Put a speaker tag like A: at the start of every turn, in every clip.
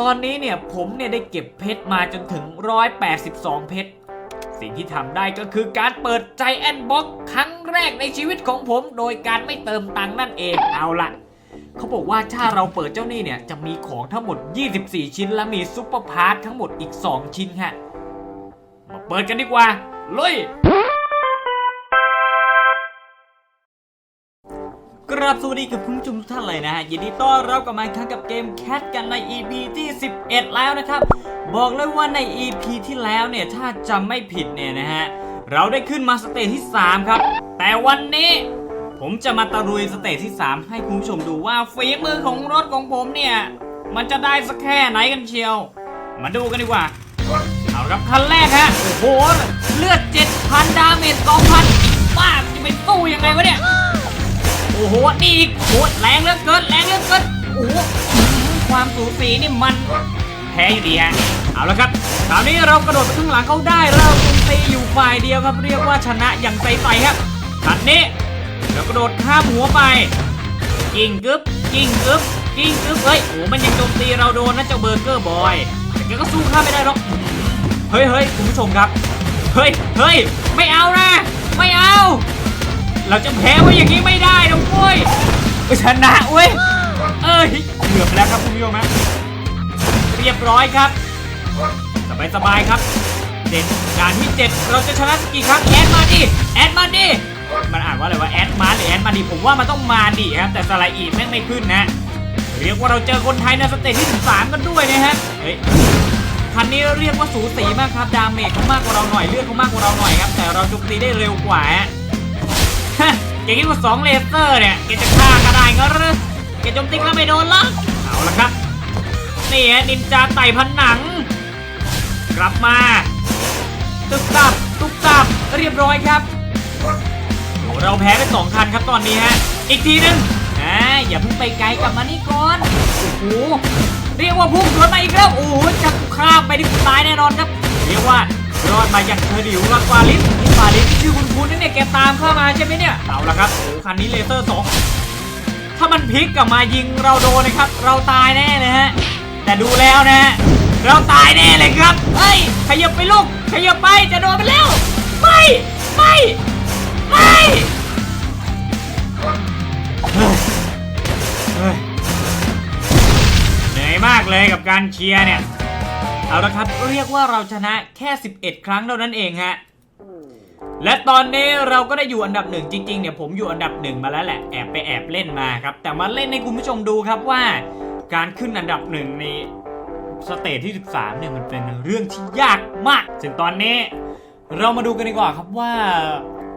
A: ตอนนี้เนี่ยผมเนี่ยได้เก็บเพชรมาจนถึง 182 เพชร สิ่งที่ทำได้ก็คือการเปิดใจแอนบ็อกครั้งแรกในชีวิตของผม โดยการไม่เติมตังค์นั่นเองเอาละเขาบอกว่าถ้าเราเปิดเจ้านี่เนี่ยจะมีของทั้งหมด 24 ชิ้น และมีซุปเปอร์พาร์ททั้งหมดอีก 2 ชิ้นฮะ มาเปิดกันดีกว่าลุย ราบสวัสดีกับคุณผู้ชมทุกท่านเลยนะฮะยินดีต้อนรับกลับมาอีกครั้งกับเกมแคทกันใน EP ที่ 11 แล้วนะครับ บอกเลยว่าใน EP ที่แล้วเนี่ยถ้าจำไม่ผิดเนี่ยนะฮะเราได้ขึ้นมาสเตจที่ 3 ครับ แต่วันนี้ผมจะมาตะลุยสเตจที่ 3 ให้คุณผู้ชมดูว่าฝีมือของรถของผมเนี่ย มันจะได้สักแค่ไหนกันเชียว มาดูกันดีกว่า เอาครับคันแรกฮะโอ้โหเลือด7,000ดาเมจ2,000บ้าจะไปสู้ยังไงวะเนี่ย โอ้โห นี่อีกโอ้โหแรงเหลือเกิน แรงเหลือเกิน โอ้โห ความสูสีนี่มันแพ้อยู่ดีฮะ เอาละครับ คราวนี้เรากระโดดไปข้างหลังเขาได้ เราโจมตีอยู่ฝ่ายเดียวครับ เรียกว่าชนะอย่างใสๆครับทันนี้เรากระโดดข้ามหัวไปกิ้งกึ๊บกิ้งกึ๊บกิ้งกึ๊บเฮ้ย โอ้มันยังโจมตีเราโดนนะเจ้าเบอร์เกอร์บอย แต่แกก็สู้ข้าไม่ได้หรอก เฮ้ยเฮ้ยคุณผู้ชมครับ เฮ้ยเฮ้ยไม่เอานะ ไม่เอา เราจะแพ้ไว้อย่างนี้ไม่ได้นะเว้ยชนะเว้ย เอ้ยเกือบแล้วครับคุณผู้ชมฮะเรียบร้อยครับ สบายสบายครับ เด่นด่านที่7เราจะชนะสกี่ครั้งแอดมาดิแอดมาดิมันอ่านว่าอะไรว่าแอดมาหรือแอดมาดิผมว่ามันต้องมาดิครับ แต่สไลด์อีแม่งไม่ขึ้นนะ เรียกว่าเราเจอคนไทยในสเตจที่13กันด้วยนะฮะเฮ้ยคันนี้เรียกว่าสูสีมากครับ ดาเมจเขามากกว่าเราหน่อยเลือดเขามากกว่าเราหน่อยครับ แต่เราโจมตีได้เร็วกว่าฮะ แกคิดว่าสองเลเซอร์เนี่ยแกจะฆ่าก็ได้งั้นหรือแกจมตีก็ไม่โดนหรอกเอาละครับนี่ฮะนินจาไต่ผนัง กลับมาตุกตับตุกตับเรียบร้อยครับโอ้เราแพ้ไปสองคันครับตอนนี้ฮะ อีกทีหนึงอ่าอย่าพิ่งไปไกลกลับมานี่ก่อนโอ้โหเรียกว่าพุ่งสวนมาอีกแล้วโอ้โหจะข้ามไปที่ตายแน่นอนครับ เรียกว่า รอดมาอย่างเฉลียวรักวาลิสนี่วาลิสที่ชื่อคุณคุณนี่เนี่ยแกตามเข้ามาใช่ไหมเนี่ยเอาละครับโอ้คันนี้เลเซอร์สองถ้ามันพลิกกลับมายิงเราโดนนะครับ เราตายแน่เลยฮะแต่ดูแล้วนะฮะเราตายแน่เลยครับเฮ้ยขยับไปลูกขยับไปจะโดนไปแล้วไม่ไม่ไม่เหนื่อยมากเลยกับการเชียร์เนี่ย เอาละครับ เรียกว่าเราชนะแค่ 11 ครั้งเท่านั้นเองฮะและตอนนี้เราก็ได้อยู่อันดับหนึ่งจริงๆเนี่ยผมอยู่อันดับหนึ่งมาแล้วแหละแอบไปแอบเล่นมาครับ แต่มาเล่นให้คุณผู้ชมดูครับว่า การขึ้นอันดับหนึ่งในสเตจที่ 13 เนี่ยมันเป็นเรื่องที่ยากมากซึ่งตอนนี้เรามาดูกันดีกว่าครับว่า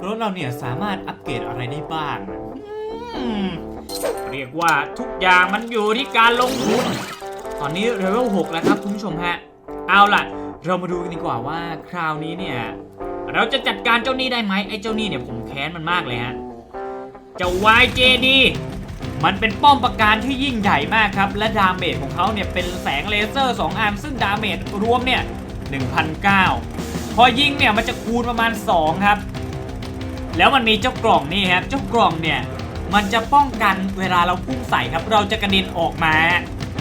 A: รถเราเนี่ยสามารถอัปเกรดอะไรได้บ้างอืมเรียกว่าทุกอย่างมันอยู่ที่การลงทุน ตอนนี้เลเวล6แล้วครับคุณผู้ชมฮะ เอาล่ะ เรามาดูกันดีกว่าว่าคราวนี้เนี่ย เราจะจัดการเจ้านี้ได้ไหมไอ้เจ้านี้เนี่ยผมแค้นมันมากเลยฮะเจ้า YJD มันเป็นป้อมปราการที่ยิ่งใหญ่มากครับ และดาเมจของเขาเนี่ยเป็นแสงเลเซอร์ 2 อัน ซึ่งดาเมจรวมเนี่ย1,009พอยิงเนี่ยมันจะคูณประมาณ 2 ครับ แล้วมันมีเจ้ากล่องนี่ครับ เจ้ากล่องเนี่ยมันจะป้องกันเวลาเราพุ่งใส่ครับ เราจะกระเด็นออกมา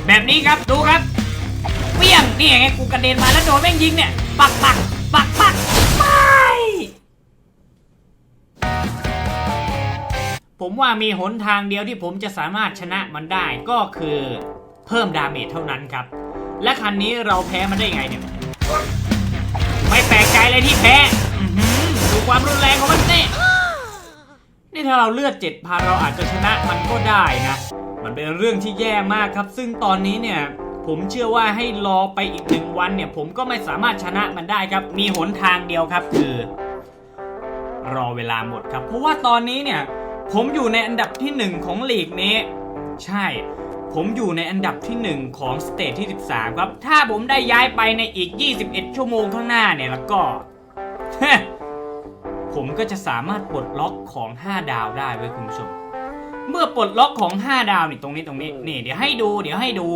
A: แบบนี้ครับดูครับ เปี้ยงนี่ไงกูกระเด็นมาแล้วโดนแม่งยิงเนี่ย ปักปักปักปักไม่ผมว่ามีหนทางเดียวที่ผมจะสามารถชนะมันได้ก็คือเพิ่มดาเมจเท่านั้นครับ และคันนี้เราแพ้มันได้ไงเนี่ย ไม่แปลกใจเลยที่แพ้ดูความรุนแรงของมันเต้นี่ถ้าเราเลือดเจ็ดพันเราอาจจะชนะมันก็ได้นะ มันเป็นเรื่องที่แย่มากครับ ซึ่งตอนนี้เนี่ย ผมเชื่อว่าให้รอไปอีกหนึ่งวันเนี่ย ผมก็ไม่สามารถชนะมันได้ครับ มีหนทางเดียวครับ คือ รอเวลาหมดครับ เพราะว่าตอนนี้เนี่ย ผมอยู่ในอันดับที่หนึ่งของลีกนี้ ใช่ ผมอยู่ในอันดับที่หนึ่งของสเตจที่ 13 ครับ ถ้าผมได้ย้ายไปในอีก 21 ชั่วโมงข้างหน้าเนี่ยแล้วก็ผมก็จะสามารถปลดล็อกของ 5 ดาวได้เว้ยคุณผู้ชม เมื่อปลดล็อกของ 5 ดาวนี่ตรงนี้ตรงนี้นี่เดี๋ยวให้ดู เดี๋ยวให้ดู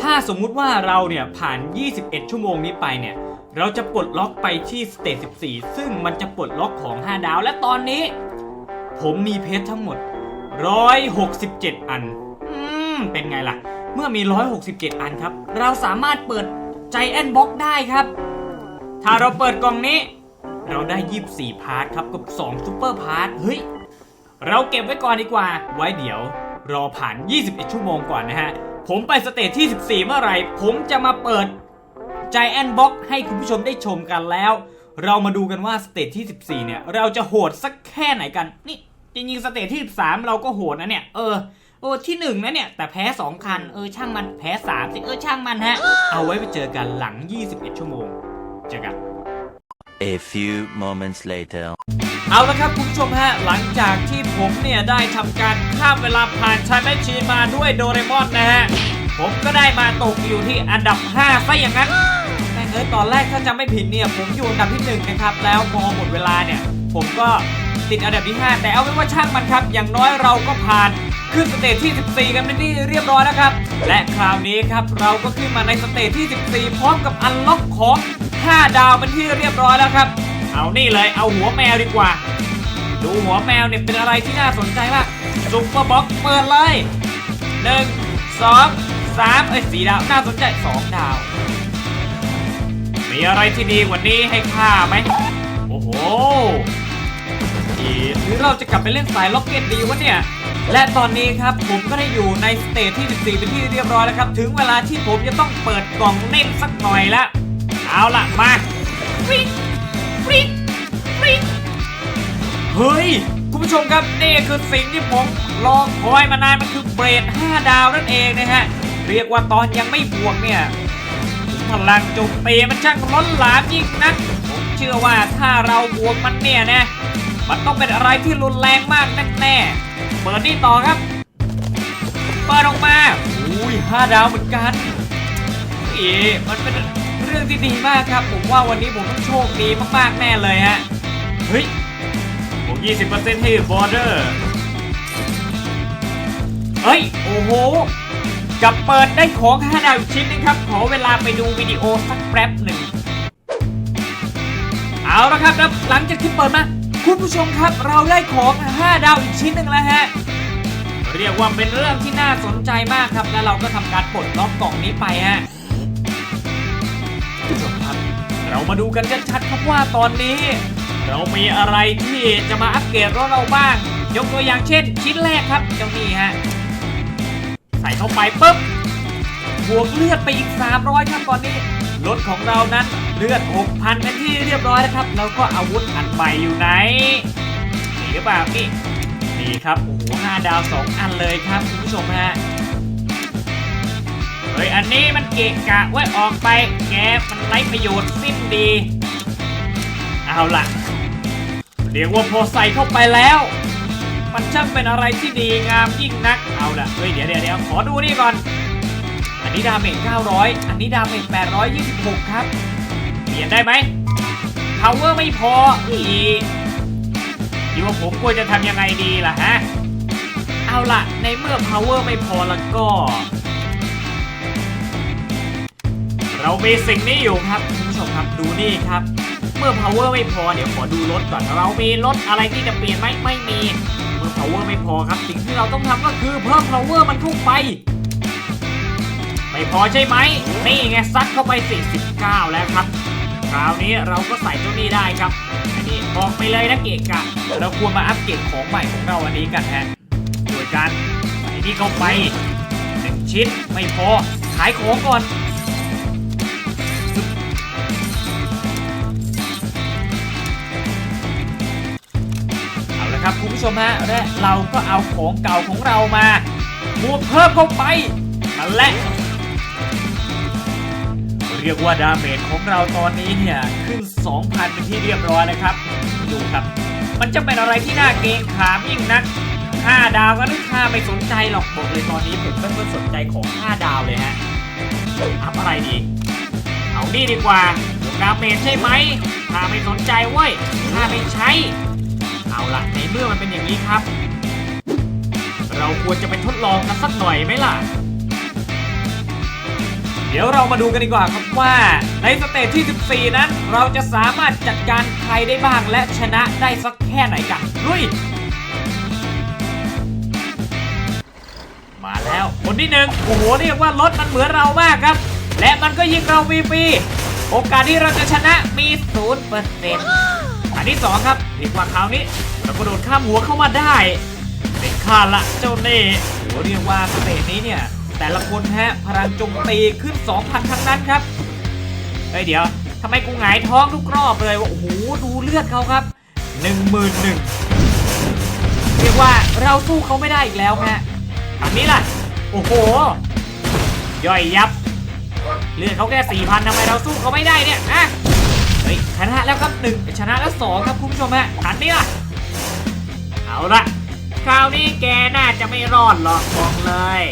A: ถ้าสมมุติว่าเราเนี่ยผ่าน 21 ชั่วโมงนี้ไปเนี่ย เราจะปลดล็อกไปที่สเตจ14 ซึ่งมันจะปลดล็อกของ 5 ดาว และตอนนี้ ผมมีเพชรทั้งหมด 167 อัน อืม เป็นไงล่ะ เมื่อมี 167 อันครับ เราสามารถเปิดใจแอนบ็อกได้ครับ ถ้าเราเปิดกล่องนี้ เราได้ 24 พาร์ทครับ กับ 2ซูเปอร์พาร์ท เฮ้ย เราเก็บไว้ก่อนดีกว่า ไว้เดี๋ยวรอผ่าน 21 ชั่วโมงก่อนนะฮะ ผมไปสเตจที่ 14 เมื่อไหร่ ผมจะมาเปิดใจแอนบ็อกให้คุณผู้ชมได้ชมกันแล้ว เรามาดูกันว่าสเตจที่ 14 เนี่ย เราจะโหดสักแค่ไหนกัน นี่ จริงๆ สเตจที่ 13 เราก็โหดนะเนี่ย เออโอ้ที่หนึ่งนะเนี่ย แต่แพ้ 2 คัน เออ ช่างมันแพ้3สิเออ ช่างมันฮะ เอาไว้ไปเจอกันหลัง 21 ชั่วโมง เจอกัน
B: A few moments later.
A: เอาละครับคุณผู้ชมฮะ หลังจากที่ผมเนี่ย ได้ทำการข้ามเวลาผ่านชายแมชชีนมาด้วยโดเรมอนนะฮะ ผมก็ได้มาตกอยู่ที่อันดับ 5 ซะอย่างนั้นแม่งเอ้ยตอนแรกถ้าจำไม่ผิดเนี่ย ผมอยู่อันดับที่ 1 นะครับ แล้วพอหมดเวลาเนี่ย ผมก็ติดอันดับที่ 5 แต่เอาเป็นว่าช่างมันครับ อย่างน้อยเราก็ผ่าน ขึ้นสเตจที่ 14 กันเป็นที่เรียบร้อยแล้วครับ และคราวนี้ครับเราก็ขึ้นมาในสเตจที่ 14 พร้อมกับอันล็อกของ 5 ดาวเป็นที่เรียบร้อยแล้วครับ เอานี่เลยเอาหัวแมวดีกว่า ดูหัวแมวเนี่ยเป็นอะไรที่น่าสนใจมากซุปเปอร์บ็อกซ์เปิดเลยหนึ่งสองสามเอ้ยสีดาวน่าสนใจสองดาว มีอะไรที่ดีกว่านี้ให้ข้าไหมโอ้โหหรือเราจะกลับไปเล่นสายล็อกเก็ตดีวะเนี่ย และตอนนี้ครับผมก็ได้อยู่ในสเตจที่ 14 เป็นที่เรียบร้อยแล้วครับ ถึงเวลาที่ผมจะต้องเปิดกล่องเล่นสักหน่อยละเอาล่ะมาฟริ๊กฟริ๊กฟริ๊กเฮ้ย คุณผู้ชมครับนี่คือสิ่งที่ผมรอคอยมานานมันคือเบรด 5 ดาวนั่นเองนะฮะ เรียกว่าตอนยังไม่บวกเนี่ยพลังโจมตีมันช่างล้นหลามยิ่งนักผมเชื่อว่าถ้าเราบวกมันเนี่ยนะมันต้องเป็นอะไรที่รุนแรงมากแน่ๆ เปิดนี่ต่อครับ เปิดออกมาอุ้ย5ดาวเหมือนกันเอ๊ะมันเป็นเรื่องที่ดีมากครับ ผมว่าวันนี้ผมต้องโชคดีมากๆแน่เลยฮะ เฮ้ยบวก20%ให้บอร์เดอร์เฮ้ย โอ้โหกับเปิดได้ของ5ดาวอีกชิ้นนึงครับ ขอเวลาไปดูวิดีโอสักแป๊บหนึ่ง เอาละครับแล้วหลังจากที่เปิดมา คุณผู้ชมครับเราได้ของ 5 ดาวอีกชิ้นหนึ่งแล้วฮะ เรียกว่าเป็นเรื่องที่น่าสนใจมากครับ แล้วเราก็ทำการปลดล็อกกล่องนี้ไปฮะคุณผู้ชมครับ เรามาดูกันชัดๆครับว่าตอนนี้ เรามีอะไรที่จะมาอัปเกรดรถเราบ้าง ยกตัวอย่างเช่น ชิ้นแรกครับเจ้านี่ฮะใส่เข้าไปปุ๊บบวกเลือดไปอีก 300 ครับตอนนี้รถของเรานั้น ลือด6,000เป็นที่เรียบร้อยแล้วครับ แล้วก็อาวุธอันใหม่อยู่ไหนนี่หรือเปล่านี่นี่ครับ โอ้โห5ดาว 2 อันเลยครับคุณผู้ชมฮะเฮ้ย อันนี้มันเกะกะไว้ออกไปแกมันไร้ประโยชน์สิ้นดี เอาล่ะ เรียกว่าพอใส่เข้าไปแล้ว มันช่างเป็นอะไรที่ดีงามยิ่งนัก เอาล่ะ เฮ้ย เดี๋ยวเดี๋ยวเดี๋ยวขอดูนี่ก่อน อันนี้ดาเมจ900 อันนี้ดาเมจ826 ครับ เปลี่ยนได้ไหม power ไม่พออีคิดว่าผมควรจะทำยังไงดีล่ะฮะ เอาล่ะ ในเมื่อ power ไม่พอแล้วก็ เรามีสิ่งนี้อยู่ครับคุณผู้ชมครับดูนี่ครับ เมื่อ power ไม่พอเดี๋ยวขอดูรถก่อน เรามีรถอะไรที่จะเปลี่ยนไหมไม่มี เมื่อ power ไม่พอครับ สิ่งที่เราต้องทำก็คือเพิ่ม power มันเข้าไป ไม่พอใช่ไหมนี่ไงซัดเข้าไป49แล้วครับ คราวนี้เราก็ใส่เจ้านี้ได้ครับอันนี้บอกไปเลยนะเกะกะเราควรมาอัปเกรดของใหม่ของเราอันนี้กันฮะโดยการใส่นี่เข้าไปหนึ่งชิ้นไม่พอขายของก่อนเอาละครับคุณผู้ชมฮะและเราก็เอาของเก่าของเรามาบวกเพิ่มเข้าไปนั่นแหละ เรียกว่าดาเมจของเราตอนนี้เนี่ย ขึ้น 2,000 เป็นที่เรียบร้อยเลยครับ ดูครับ มันจะเป็นอะไรที่น่าเกรงขามยิ่งนัก 5 ดาวก็นึกค่าไม่สนใจหรอกบอกเลยตอนนี้ผมไม่ค่อยสนใจของ 5 ดาวเลยฮะอัพอะไรดี เอานี่ดีกว่าดาเมจใช่ไหมข้าไม่สนใจเว้ยข้าไม่ใช้ เอาละในเมื่อมันเป็นอย่างนี้ครับ เราควรจะไปทดลองกันสักหน่อยไหมล่ะ เดี๋ยวเรามาดูกันดีกว่าครับว่า ในสเตจที่ 14 นั้น เราจะสามารถจัดการใครได้บ้างและชนะได้สักแค่ไหนกันลุยมาแล้วคนที่หนึ่งโอ้โหเรียกว่ารถมันเหมือนเรามากครับ และมันก็ยิงเราฟรีๆโอกาสที่เราจะชนะมีศูนย์เปอร์เซ็นต์อันที่สองครับเรียกว่าคราวนี้เรากระโดดข้ามหัวเข้ามาได้เป็นข้าละเจ้าเน่โอ้โหเรียกว่าสเตจนี้เนี่ย แต่ละคนฮะ พลังจมตีขึ้น 2,000 ทั้งนั้นครับ เฮ้ยเดี๋ยวทำไมกูหงายท้องทุกรอบเลยว่าโอ้โหดูเลือดเขาครับ 1 1 0 0 0เรียกว่าเราสู้เขาไม่ได้อีกแล้วฮะอันนี้ล่ะ โอ้โห ย่อยยับ เลือดเขาแค่สี่พันทำไมเราสู้เขาไม่ได้เนี่ยอะเฮ้ยชนะแล้วครับหนึ่งชนะแล้วสองครับคุณผู้ชมฮะอันนี้ล่ะ เอาละคราวนี้แกน่าจะไม่รอดหรอกบอกเลย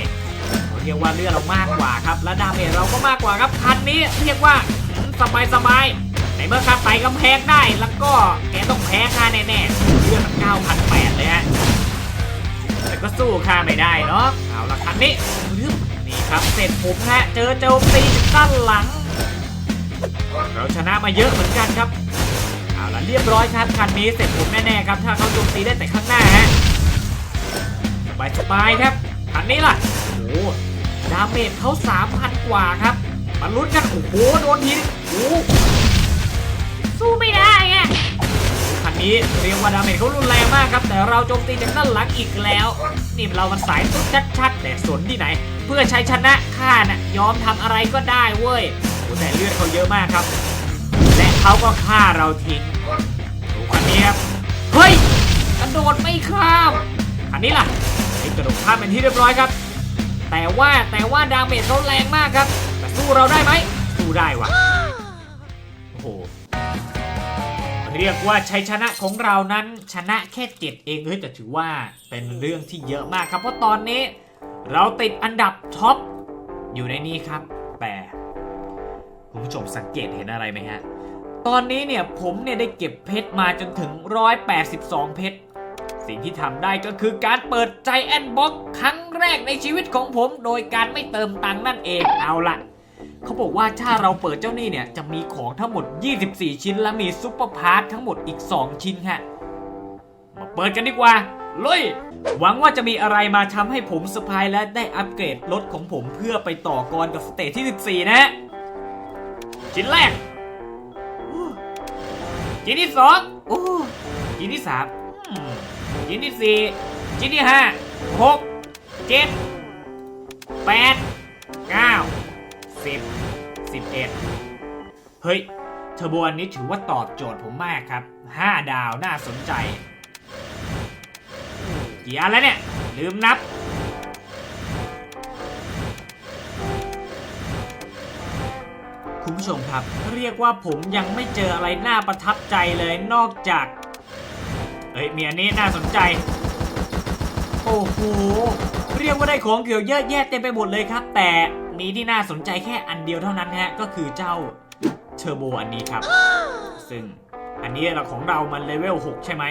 A: เรียกว่าเลือดเรามากกว่าครับ และดาเมจเราก็มากกว่าครับคันนี้เรียกว่าสบายสบายๆในเมื่อข้าไต่กำแพงได้แล้วก็แกต้องแพ้ข้าแน่ๆเลือดเก้าพันแปดเลยฮะแต่ก็สู้ข้าไม่ได้เนาะเอาละคันนี้นี่ครับเสร็จผมฮะเจอโจมตีด้านหลังเราชนะมาเยอะเหมือนกันครับเอาละเรียบร้อยครับคันนี้เสร็จผมแน่ๆครับ ถ้าเขาโจมตีได้แต่ข้างหน้าฮะสบายสบายๆครับคันนี้ล่ะโอ้ ดาเมจเขา3,000 กว่าครับมาลุ้นกัน โอ้โห โดนทีนึงโอ้โห
C: สู้ไม่ได้อะ
A: คันนี้เรียกว่าดาเมจเขารุนแรงมากครับ แต่เราโจมตีจากด้านหลังอีกแล้ว นี่เรามันสายตุ๊ดชัดๆ แต่สนที่ไหน เพื่อใช้ชนะข้าน่ะยอมทำอะไรก็ได้เว้ยโอ้แต่เลือดเขาเยอะมากครับ และเขาก็ฆ่าเราทิ้งดูคันนี้ครับ เฮ้ยกระโดดไม่ข้ามคันนี้ล่ะไอ้กระโดดข้ามเป็นที่เรียบร้อยครับ แต่ว่าแต่ว่าดาเมจเขาแรงมากครับ แต่สู้เราได้ไหมสู้ได้ว่ะโอ้โหเรียกว่าชัยชนะของเรานั้นชนะแค่เจ็ดเองเฮ้ยแต่ถือว่าเป็นเรื่องที่เยอะมากครับ เพราะตอนนี้ เราติดอันดับท็อปอยู่ในนี้ครับ แต่คุณผู้ชมสังเกตเห็นอะไรไหมฮะ ตอนนี้เนี่ยผมเนี่ยได้เก็บเพชรมาจนถึง 182 เพชร สิ่งที่ทำได้ก็คือการเปิดใจแอนบ็อกครั้งแรกในชีวิตของผม โดยการไม่เติมตังค์นั่นเองเอาละเขาบอกว่าถ้าเราเปิดเจ้านี่เนี่ยจะมีของทั้งหมด 24 ชิ้นและมีซุปเปอร์พาร์ททั้งหมดอีก 2 ชิ้นฮะมาเปิดกันดีกว่าลุยหวังว่าจะมีอะไรมาทำให้ผมสปายและได้อัปเกรดรถของผมเพื่อไปต่อกรกับสเตจที่ 14 นะ ชิ้นแรกชิ้นที่สองชิ้นที่สาม ชิ้นที่สี่ชิ้นที่ห้าหกเจ็ดแปดเก้าสิบสิบเอ็ดเฮ้ยเทอร์โบอันนี้ถือว่าตอบโจทย์ผมมากครับห้าดาวน่าสนใจกี่อันแล้วเนี่ย ลืมนับคุณผู้ชมครับ เรียกว่าผมยังไม่เจออะไรน่าประทับใจเลยนอกจาก เอ้ยมีอันนี้น่าสนใจ โอ้โห เรียกว่าได้ของเกี่ยวเยอะแยะเต็มไปหมดเลยครับ แต่มีที่น่าสนใจแค่อันเดียวเท่านั้นฮะ ก็คือเจ้าเทอร์โบอันนี้ครับ ซึ่งอันนี้เราของเรามันเลเวล 6 ใช่ไหม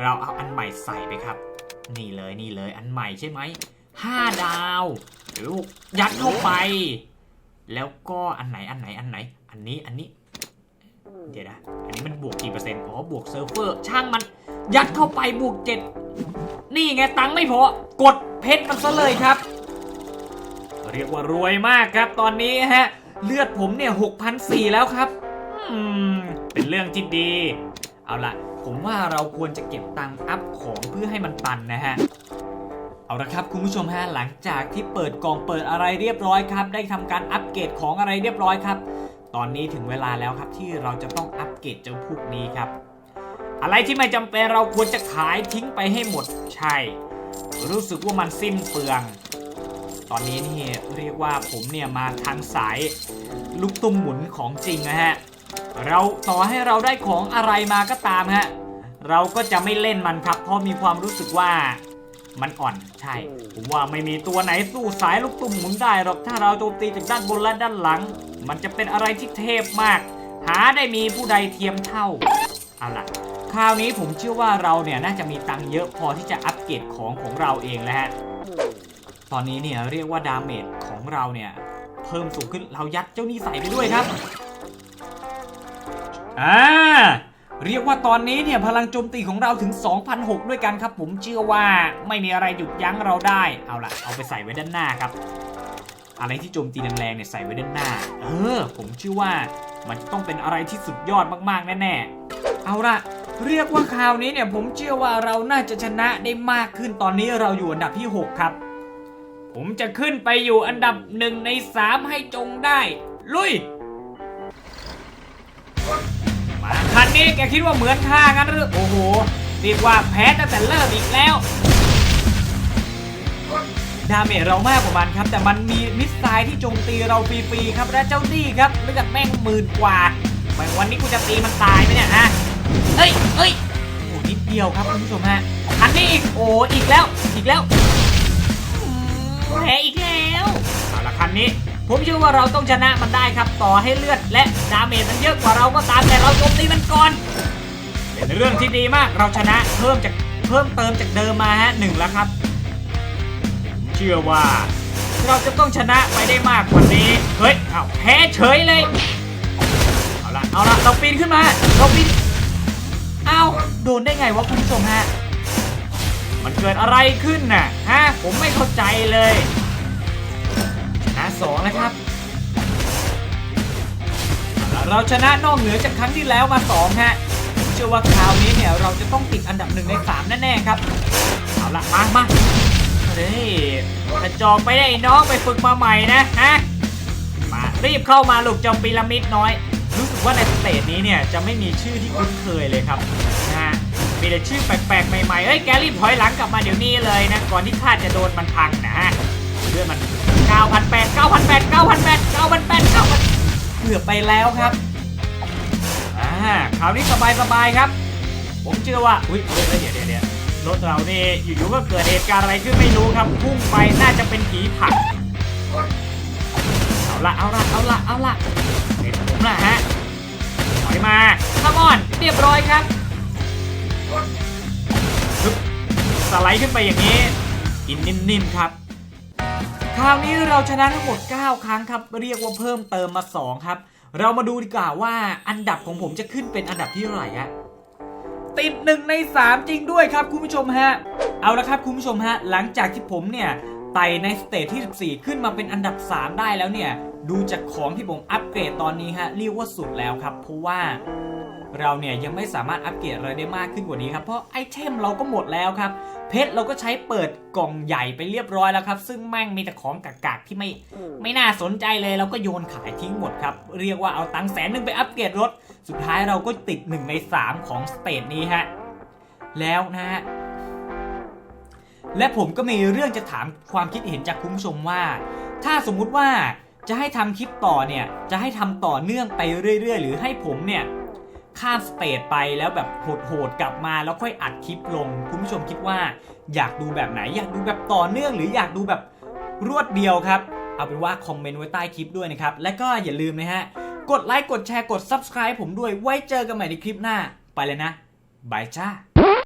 A: เราเอาอันใหม่ใส่ไปครับ นี่เลยนี่เลยอันใหม่ใช่ไหมห้าดาวหรือยัดเข้าไป แล้วก็อันไหนอันไหนอันไหน อันนี้อันนี้ เดี๋ยวนะ อันนี้มันบวกกี่เปอร์เซ็นต์ อ๋อ บวกเซิร์ฟเวอร์ ช่างมัน ยัดเข้าไปบวกเจ็ดนี่ไงตังค์ไม่พอกดเพชรมันซะเลยครับ เรียกว่ารวยมากครับตอนนี้ฮะ เลือดผมเนี่ย6,004แล้วครับอืมเป็นเรื่องที่ดี เอาละผมว่าเราควรจะเก็บตังค์อัพของเพื่อให้มันตันนะฮะเอาละครับคุณผู้ชมฮะหลังจากที่เปิดกล่องเปิดอะไรเรียบร้อยครับ ได้ทำการอัปเกรดของอะไรเรียบร้อยครับ ตอนนี้ถึงเวลาแล้วครับที่เราจะต้องอัปเกรดเจ้าพวกนี้ครับ อะไรที่ไม่จำเป็นเราควรจะขายทิ้งไปให้หมดใช่ รู้สึกว่ามันสิ้นเปลือง ตอนนี้นี่เรียกว่าผมเนี่ยมาทางสายลูกตุ้มหมุนของจริงนะฮะ เราต่อให้เราได้ของอะไรมาก็ตามฮะ เราก็จะไม่เล่นมันครับ เพราะมีความรู้สึกว่ามันอ่อนใช่ ผมว่าไม่มีตัวไหนสู้สายลูกตุ้มหมุนได้หรอกถ้าเราโจมตีจากด้านบนและด้านหลัง มันจะเป็นอะไรที่เทพมาก หาได้มีผู้ใดเทียมเท่าเอาล่ะ คราวนี้ผมเชื่อว่าเราเนี่ยน่าจะมีตังค์เยอะพอที่จะอัปเกรดของของเราเองแล้วฮะ ตอนนี้เนี่ยเรียกว่าดาเมจของเราเนี่ยเพิ่มสูงขึ้นเรายัดเจ้านี่ใส่ไปด้วยครับ อ่า เรียกว่าตอนนี้เนี่ยพลังโจมตีของเราถึง 2,006 ด้วยกันครับ ผมเชื่อว่าไม่มีอะไรหยุดยั้งเราได้ เอาล่ะ เอาไปใส่ไว้ด้านหน้าครับ อะไรที่โจมตีแรงๆเนี่ยใส่ไว้ด้านหน้า เออ ผมเชื่อว่ามันจะต้องเป็นอะไรที่สุดยอดมากๆแน่ๆ เอาล่ะ เรียกว่าคราวนี้เนี่ยผมเชื่อว่าเราน่าจะชนะได้มากขึ้นตอนนี้เราอยู่อันดับที่ 6 ครับ ผมจะขึ้นไปอยู่อันดับหนึ่งในสามให้จงได้ ลุย มาคันนี้แกคิดว่าเหมือนข้างั้นหรือ โอ้โหเรียกว่าแพ้ตั้งแต่เริ่มอีกแล้ว ดาเมจเรามากกว่ามันครับ แต่มันมีมิสไซล์ที่โจมตีเราฟรีๆครับและเจ้านี่ครับเลือดแม่งหมื่นกว่าแม่งวันนี้กูจะตีมันตายไหมเนี่ยฮะ เฮ้ยเฮ้ยโอ้นิดเดียวครับคุณผู้ชมฮะคันนี้อีกโอ้อีกแล้วอีกแล้วแพ้อีกแล้วเอาละคันนี้ ผมเชื่อว่าเราต้องชนะมันได้ครับต่อให้เลือดและดาเมจมันเยอะกว่าเราก็ตามแต่เราโจมตีมันก่อนเป็นเรื่องที่ดีมากเราชนะเพิ่มจากเพิ่มเติมจากเดิมมาฮะหนึ่งแล้วครับ เชื่อว่า เราจะต้องชนะไปได้มากกว่านี้เฮ้ยเอาแพ้เฉยเลยเอาละเอาละเราปีนขึ้นมาเราปีน ไงวะคุณผู้ชมฮะ มันเกิดอะไรขึ้นน่ะฮะผมไม่เข้าใจเลยนะสองแล้วครับ เราชนะนอกเหนือจากครั้งที่แล้วมาสองฮะเชื่อว่าคราวนี้เนี่ยเราจะต้องติดอันดับหนึ่งในสามแน่ๆครับเอาละมามาเฮ้ยกระจอกไปได้น้องไปฝึกมาใหม่นะฮะมารีบเข้ามาลูกจอมพีระมิดน้อย รู้สึกว่าในสเตจนี้เนี่ยจะไม่มีชื่อที่คุ้นเคยเลยครับ มีแต่ชื่อแปลกๆใหม่ๆเอ้ยแกรีบถอยหลังกลับมาเดี๋ยวนี้เลยนะก่อนที่ข้าจะโดนมันพังนะฮะเลือมัน 9,800 9,800 9,800 9,800 9,000เกือบไปแล้วครับอ่าคราวนี้สบายๆครับ ผมเชื่อว่าอุ้ยเฮ้ยเฮ้ยเดี๋ยวเดี๋ยวเดี๋ยวรถเรานี่อยู่ๆก็เกิดเหตุการณ์อะไรขึ้นไม่รู้ครับพุ่งไปน่าจะเป็นผีผักเอาละเอาละเอาละเอาละเห็นผมละฮะถอยมาขมอนเรียบร้อยครับ สไลด์ขึ้นไปอย่างนี้ กินนิ่มๆครับ คราวนี้เราชนะทั้งหมด 9 ครั้งครับ เรียกว่าเพิ่มเติมมา 2 ครับ เรามาดูดีกว่าว่าอันดับของผมจะขึ้นเป็นอันดับที่เท่าไหร่ฮะติดหนึ่งใน3 จริงด้วยครับคุณผู้ชมฮะ เอาละครับคุณผู้ชมฮะ หลังจากที่ผมเนี่ยไต่ในสเตจที่ 14 ขึ้นมาเป็นอันดับ 3 ได้แล้วเนี่ย ดูจากของที่ผมอัปเกรดตอนนี้ฮะเรียกว่าสุดแล้วครับ เพราะว่า เราเนี่ยยังไม่สามารถอัปเกรดอะไรได้มากขึ้นกว่านี้ครับเพราะไอเทมเราก็หมดแล้วครับ เพชรเราก็ใช้เปิดกล่องใหญ่ไปเรียบร้อยแล้วครับ ซึ่งแม่งมีแต่ของกากๆที่ไม่ไม่น่าสนใจเลยเราก็โยนขายทิ้งหมดครับ เรียกว่าเอาตังค์แสนหนึ่งไปอัปเกรดรถ สุดท้ายเราก็ติด1ใน3 ของสเตจนี้ฮะแล้วนะฮะและผมก็มีเรื่องจะถามความคิดเห็นจากคุณผู้ชมว่า ถ้าสมมุติว่าจะให้ทำคลิปต่อเนี่ย จะให้ทำต่อเนื่องไปเรื่อย ๆ หรือให้ผมเนี่ย ข้ามสเตจไปแล้วแบบโหดๆกลับมาแล้วค่อยอัดคลิปลง คุณผู้ชมคิดว่า อยากดูแบบไหน อยากดูแบบต่อเนื่องหรืออยากดูแบบรวดเดียวครับ เอาเป็นว่าคอมเมนต์ไว้ใต้คลิปด้วยนะครับ และก็อย่าลืมนะฮะ กดไลค์กดแชร์กด subscribe ผมด้วยไว้เจอกันใหม่ในคลิปหน้า ไปเลยนะบายจ้า